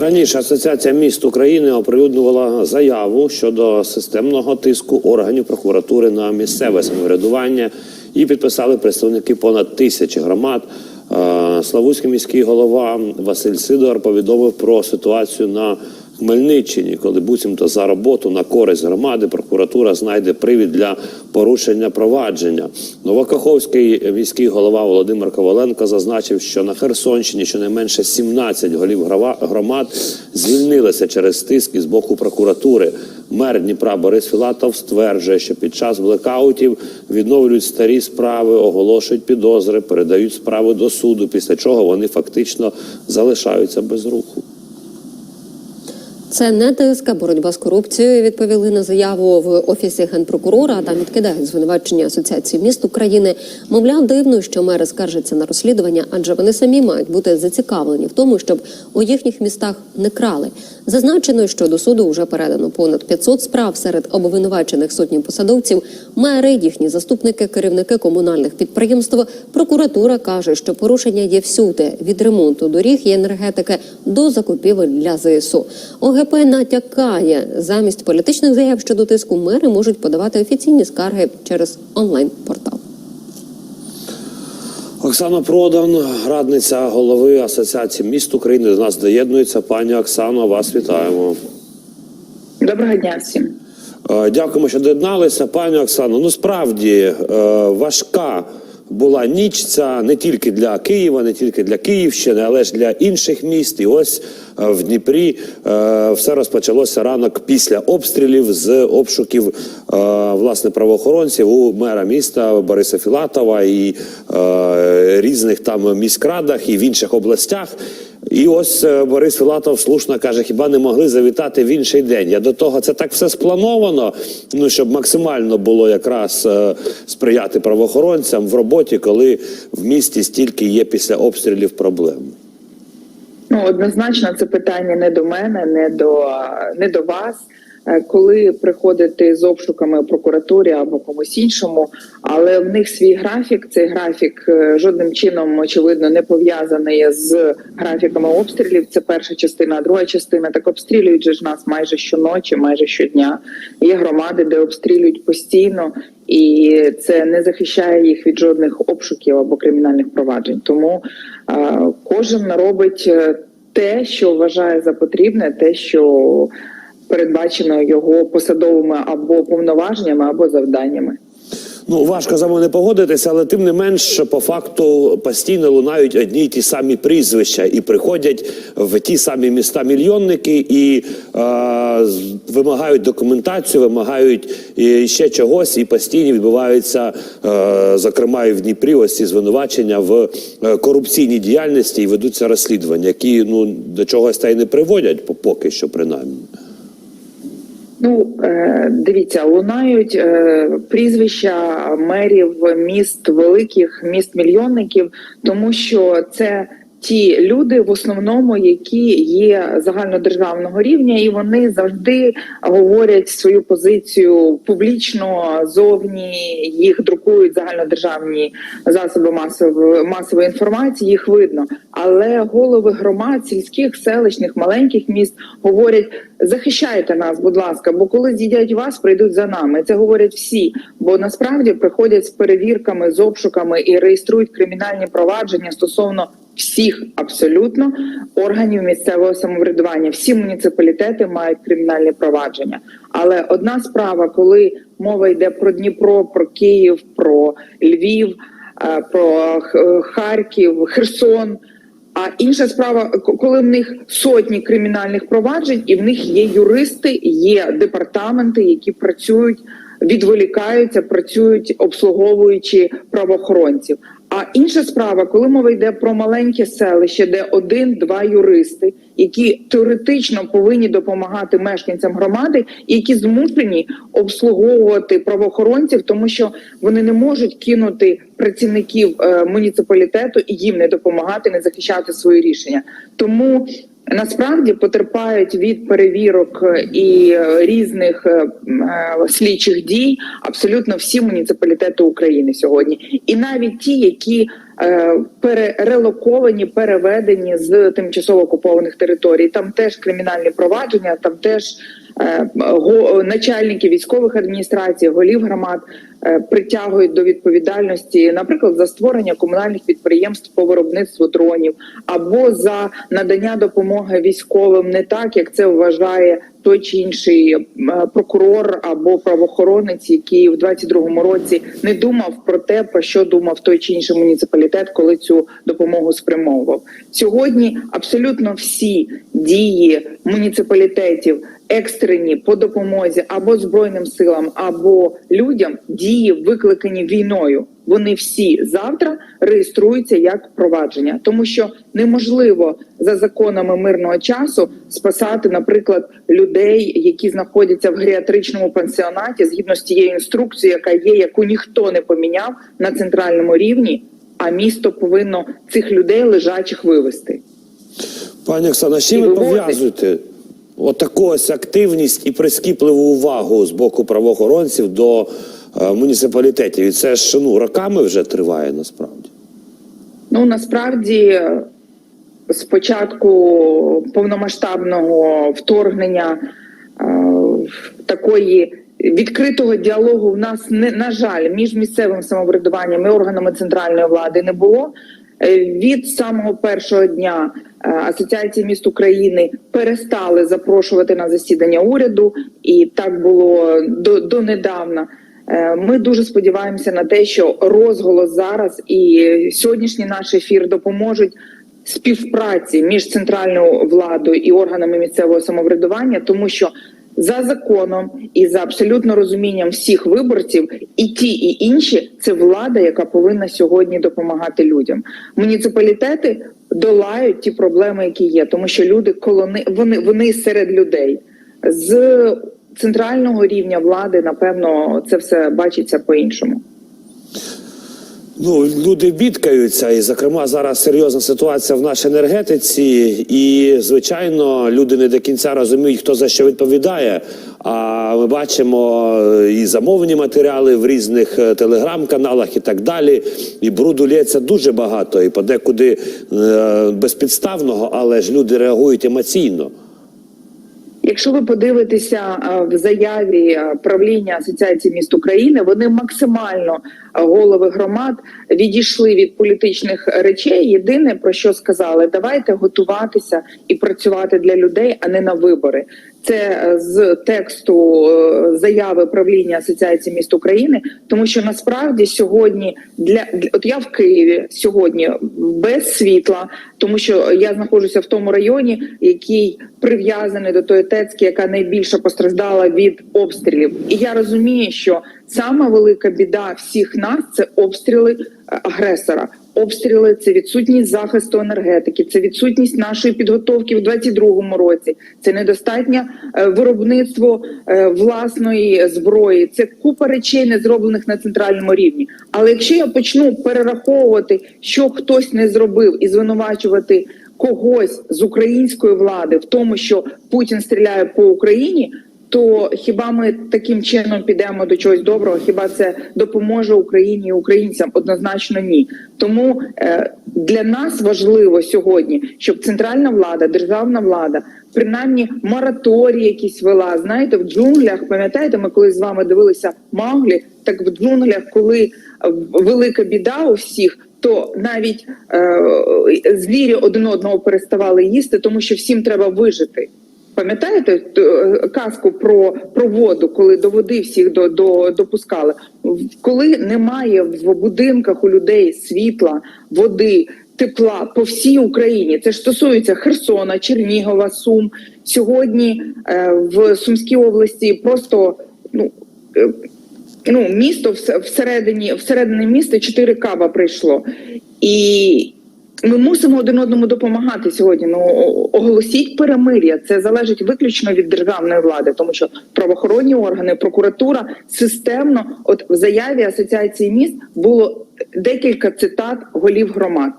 Раніше Асоціація міст України оприлюднювала заяву щодо системного тиску органів прокуратури на місцеве самоврядування. Її підписали представники понад тисячі громад. Е, Славутський міський голова Василь Сидор повідомив про ситуацію на Хмельниччині, коли буцімто за роботу на користь громади прокуратура знайде привід для порушення провадження. Новокаховський міський голова Володимир Коваленко зазначив, що на Херсонщині щонайменше 17 голів громад звільнилися через тиск із боку прокуратури. Мер Дніпра Борис Філатов стверджує, що під час блекаутів відновлюють старі справи, оголошують підозри, передають справи до суду, після чого вони фактично залишаються без руху. Це не тиск, а боротьба з корупцією. Відповіли на заяву в офісі генпрокурора. Там відкидають звинувачення Асоціації міст України. Мовляв, дивно, що мери скаржаться на розслідування, адже вони самі мають бути зацікавлені в тому, щоб у їхніх містах не крали. Зазначено, що до суду вже передано понад 500 справ серед обвинувачених сотні посадовців. Мери, їхні заступники, керівники комунальних підприємств. Прокуратура каже, що порушення є всюди від ремонту доріг і енергетики до закупівель для ЗСУ. ОГП натякає замість політичних заяв щодо тиску мери можуть подавати офіційні скарги через онлайн-портал. Оксана Продан, радниця голови Асоціації міст України, до нас доєднується. Пані Оксано, вас вітаємо. Доброго дня всім. Е, Дякуємо, що доєдналися. Пані Оксано, ну справді е, важка була ніч ця не тільки для Києва, не тільки для Київщини, але ж для інших міст. І ось е, в Дніпрі е, все розпочалося ранок після обстрілів з обшуків е, власне правоохоронців у мера міста Бориса Філатова і різних там міськрадах і в інших областях. І ось е, Борис Філатов слушно каже: хіба не могли завітати в інший день? Я до того це так все сплановано. Ну щоб максимально було якраз е, сприяти правоохоронцям в роботі, коли в місті стільки є після обстрілів проблем. Ну однозначно, це питання не до мене, не до не до вас. Е, Коли приходити з обшуками прокуратурі або комусь іншому, але в них свій графік. Цей графік е, жодним чином очевидно не пов'язаний з графіками обстрілів. Це перша частина, а друга частина так обстрілюють же ж нас майже щоночі, майже щодня. Є громади, де обстрілюють постійно, і це не захищає їх від жодних обшуків або кримінальних проваджень. Тому е, кожен робить те, що вважає за потрібне, те, що передбачено його посадовими або повноваженнями, або завданнями. Ну важко за мене погодитися, але тим не менш, по факту постійно лунають одні й ті самі прізвища і приходять в ті самі міста мільйонники і е, вимагають документацію, вимагають ще чогось, і постійно відбуваються, е, зокрема, і в Дніпрі, ось ці звинувачення в е, корупційній діяльності і ведуться розслідування, які ну до чогось та й не приводять, по- поки що принаймні. Ну е, дивіться, лунають е, прізвища мерів міст великих міст мільйонників, тому що це ті люди, в основному, які є загальнодержавного рівня, і вони завжди говорять свою позицію публічно зовні. Їх друкують загальнодержавні засоби масової масової інформації. Їх видно, але голови громад, сільських, селищних, маленьких міст говорять. Захищайте нас, будь ласка, бо коли з'їдять вас, прийдуть за нами. Це говорять всі. Бо насправді приходять з перевірками, з обшуками і реєструють кримінальні провадження стосовно всіх абсолютно органів місцевого самоврядування. Всі муніципалітети мають кримінальні провадження. Але одна справа, коли мова йде про Дніпро, про Київ, про Львів, е, про Харків, Херсон. А інша справа, коли в них сотні кримінальних проваджень, і в них є юристи, є департаменти, які працюють, відволікаються, працюють, обслуговуючи правоохоронців. А інша справа, коли мова йде про маленьке селище, де один-два юристи, які теоретично повинні допомагати мешканцям громади, і які змушені обслуговувати правоохоронців, тому що вони не можуть кинути працівників е, муніципалітету і їм не допомагати, не захищати свої рішення. Тому насправді потерпають від перевірок е, і е, різних е, слідчих дій абсолютно всі муніципалітети України сьогодні, і навіть ті, які перерелоковані, переведені з тимчасово окупованих територій. Там теж кримінальні провадження, там теж е, начальники військових адміністрацій, голів громад е, притягують до відповідальності, наприклад, за створення комунальних підприємств по виробництву дронів або за надання допомоги військовим, не так як це вважає той чи інший е, прокурор або правоохоронець, який в 22-му році не думав про те, про що думав той чи інший муніципалітет, коли цю допомогу спрямовував. Сьогодні абсолютно всі дії муніципалітетів екстрені по допомозі або збройним силам, або людям дії викликані війною. Вони всі завтра реєструються як провадження, тому що неможливо за законами мирного часу спасати, наприклад, людей, які знаходяться в геріатричному пансіонаті, згідно з тією інструкцією, яка є, яку ніхто не поміняв на центральному рівні. А місто повинно цих людей лежачих вивести. Пані Оксана, І ви пов'язуєте отаку ось активність і прискіпливу увагу з боку правоохоронців до е, муніципалітетів? І це ж ну роками вже триває насправді. Ну насправді з початку повномасштабного вторгнення е, такої відкритого діалогу в нас не на жаль між місцевим самоврядуванням і органами центральної влади не було. Е, Від самого першого дня е, Асоціації міст України перестали запрошувати на засідання уряду, і так було до, донедавна. Е, Ми дуже сподіваємося на те, що розголос зараз і сьогоднішній наш ефір допоможуть співпраці між центральною владою і органами місцевого самоврядування, тому що за законом і за абсолютно розумінням всіх виборців, і ті, і інші це влада, яка повинна сьогодні допомагати людям. Муніципалітети долають ті проблеми, які є, тому що люди колони вони, вони серед людей з центрального рівня влади. Напевно, це все бачиться по-іншому. Ну, люди бідкаються, і зокрема зараз серйозна ситуація в нашій енергетиці, і звичайно, люди не до кінця розуміють, хто за що відповідає. А ми бачимо е, і замовні матеріали в різних е, телеграм-каналах і так далі. І бруду лється дуже багато, і подекуди е, безпідставного, але ж люди реагують емоційно. Якщо ви подивитеся в заяві правління Асоціації міст України, вони максимально голови громад відійшли від політичних речей. Єдине про що сказали: давайте готуватися і працювати для людей, а не на вибори. Це е, з тексту е, заяви правління Асоціації міст України, тому що насправді сьогодні для от я в Києві сьогодні без світла, тому що я знаходжуся в тому районі, який прив'язаний до тої ТЕЦки, яка найбільше постраждала від обстрілів. І я розумію, що сама велика біда всіх нас це обстріли е, агресора. Обстріли це відсутність захисту енергетики, це відсутність нашої підготовки в 22-му році. Це недостатнє е, виробництво е, власної зброї. Це купа речей, не зроблених на центральному рівні. Але якщо я почну перераховувати, що хтось не зробив, і звинувачувати когось з української влади в тому, що Путін стріляє по Україні. То хіба ми таким чином підемо до чогось доброго? Хіба це допоможе Україні і українцям? Однозначно ні. Тому е, для нас важливо сьогодні, щоб центральна влада, державна влада, принаймні мораторії якісь вела. Знаєте, в джунглях, пам'ятаєте, ми коли з вами дивилися Мауглі, так в джунглях, коли е, велика біда у всіх. То навіть е, звірі один одного переставали їсти, тому що всім треба вижити. Пам'ятаєте е, казку про, про воду, коли до води всіх до, до, допускали? Коли немає в будинках у людей світла, води, тепла по всій Україні, це ж стосується Херсона, Чернігова, Сум. Сьогодні е, в Сумській області просто ну. е, Ну, місто всередині, всередині міста 4 кава прийшло. І ми мусимо один одному допомагати сьогодні. Ну оголосіть перемир'я. Це залежить виключно від державної влади, тому що правоохоронні органи, прокуратура системно, от в заяві асоціації міст було декілька цитат голів громад.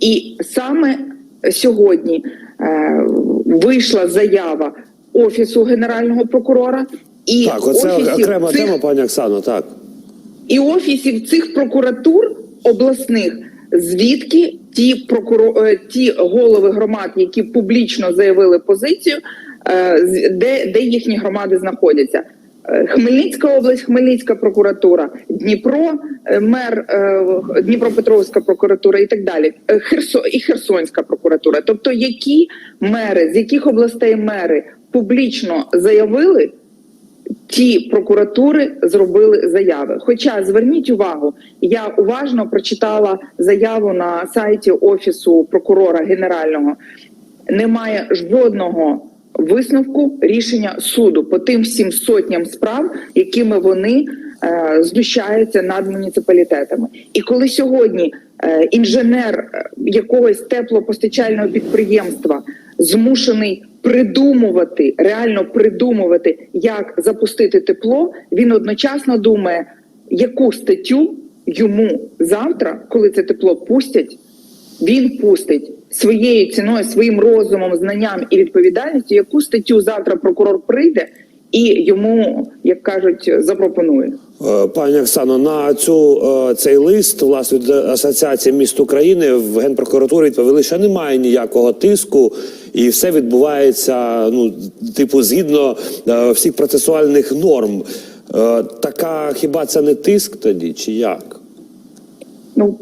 І саме сьогодні е, вийшла заява офісу генерального прокурора і Так, оце окрема цих тема, пані Оксано. Так. і офісів цих прокуратур обласних звідки ті прокуро... е, ті голови громад, які публічно заявили позицію, е, де, де їхні громади знаходяться. Е, Хмельницька область, Хмельницька прокуратура, Дніпро, мер Дніпропетровська прокуратура і так далі. Е, Херсо і Херсонська прокуратура. Тобто, які мери, з яких областей мери публічно заявили, ті прокуратури зробили заяви. Хоча зверніть увагу, я уважно прочитала заяву на сайті офісу прокурора генерального. Немає жодного висновку рішення суду по тим всім сотням справ, якими вони е, знущаються над муніципалітетами. І коли сьогодні е, інженер е, якогось теплопостачального підприємства змушений придумувати, реально придумувати, як запустити тепло, він одночасно думає, яку статтю йому завтра, коли це тепло пустять, він пустить своєю ціною, своїм розумом, знанням і відповідальністю, яку статтю завтра прокурор прийде і йому, як кажуть, запропонує. Е, Пані Оксано, на цю е, цей лист власне від Асоціації міст України в генпрокуратурі відповіли, що немає ніякого тиску, і все відбувається ну типу згідно е, всіх процесуальних норм. Така хіба це не тиск тоді, чи як? Ну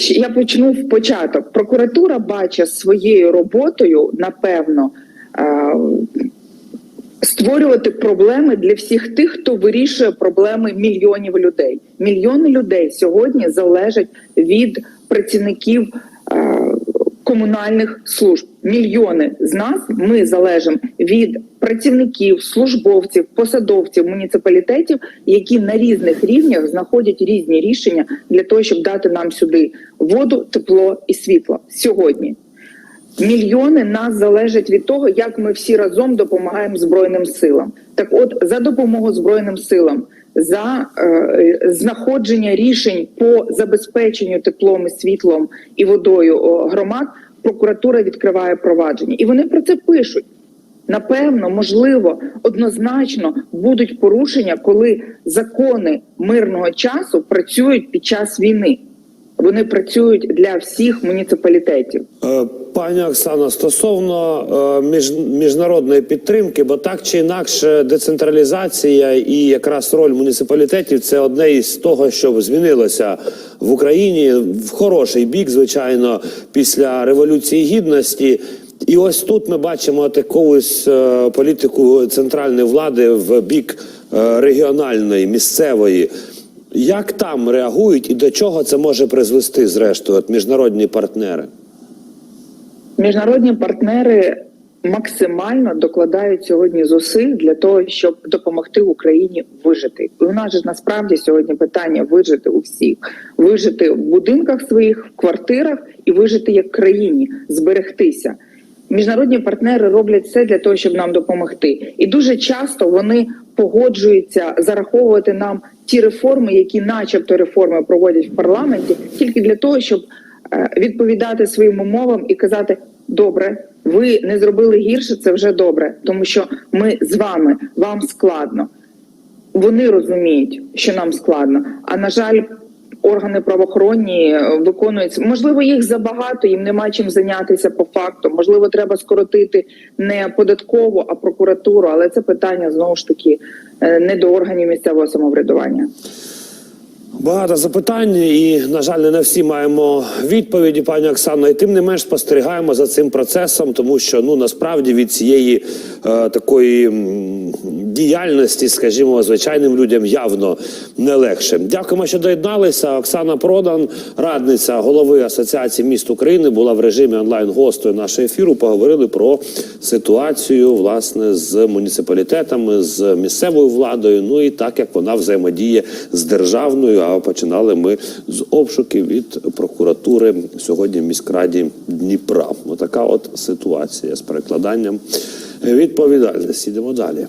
я почну в початок. Прокуратура бачить своєю роботою, напевно, створювати проблеми для всіх тих, хто вирішує проблеми мільйонів людей. Мільйони людей сьогодні залежать від працівників. е, Комунальних служб мільйони з нас ми залежимо від працівників, службовців, посадовців муніципалітетів, які на різних рівнях знаходять різні рішення для того, щоб дати нам сюди воду, тепло і світло сьогодні. Мільйони нас залежать від того, як ми всі разом допомагаємо збройним силам. Так, от за допомогою збройним силам, за е, знаходження рішень по забезпеченню теплом, і світлом і водою громад, прокуратура відкриває провадження, і вони про це пишуть. Напевно, можливо, однозначно будуть порушення, коли закони мирного часу працюють під час війни. Вони працюють для всіх муніципалітетів. Е, Пані Оксано, стосовно е, між, міжнародної підтримки, бо так чи інакше децентралізація і якраз роль муніципалітетів це одне із того, що змінилося в Україні в хороший бік, звичайно, після революції гідності. І ось тут ми бачимо якусь е, політику центральної влади в бік регіональної, місцевої. Як там реагують і до чого це може призвести, зрештою, от міжнародні партнери? Міжнародні партнери максимально докладають сьогодні зусиль для того, щоб допомогти Україні вижити. І у нас ж насправді сьогодні питання вижити у всіх, вижити в будинках своїх, в квартирах і вижити як країні, зберегтися. Міжнародні партнери роблять все для того, щоб нам допомогти, і дуже часто вони погоджуються зараховувати нам ті реформи, які, начебто, реформи проводять в парламенті, тільки для того, щоб е, відповідати своїм умовам і казати: добре, ви не зробили гірше, це вже добре, тому що ми з вами, вам складно. Вони розуміють, що нам складно. А на жаль, органи правоохоронні е, виконують можливо, їх забагато, їм нема чим зайнятися по факту. Можливо, треба скоротити не податкову, а прокуратуру. Але це питання знову ж таки е, не до органів місцевого самоврядування. Багато запитань, і на жаль, не на всі маємо відповіді, пані Оксано. І тим не менш спостерігаємо за цим процесом, тому що ну насправді від цієї е, такої діяльності, скажімо, звичайним людям явно не легше. Дякуємо, що доєдналися. Оксана Продан, радниця голови Асоціації міст України, була в режимі онлайн гостею нашого ефіру. Поговорили про ситуацію власне з муніципалітетами, з місцевою владою. Ну і так як вона взаємодіє з державною. А починали ми з обшуків від прокуратури сьогодні в міськраді Дніпра. Отака от ситуація з перекладанням відповідальності. Йдемо далі.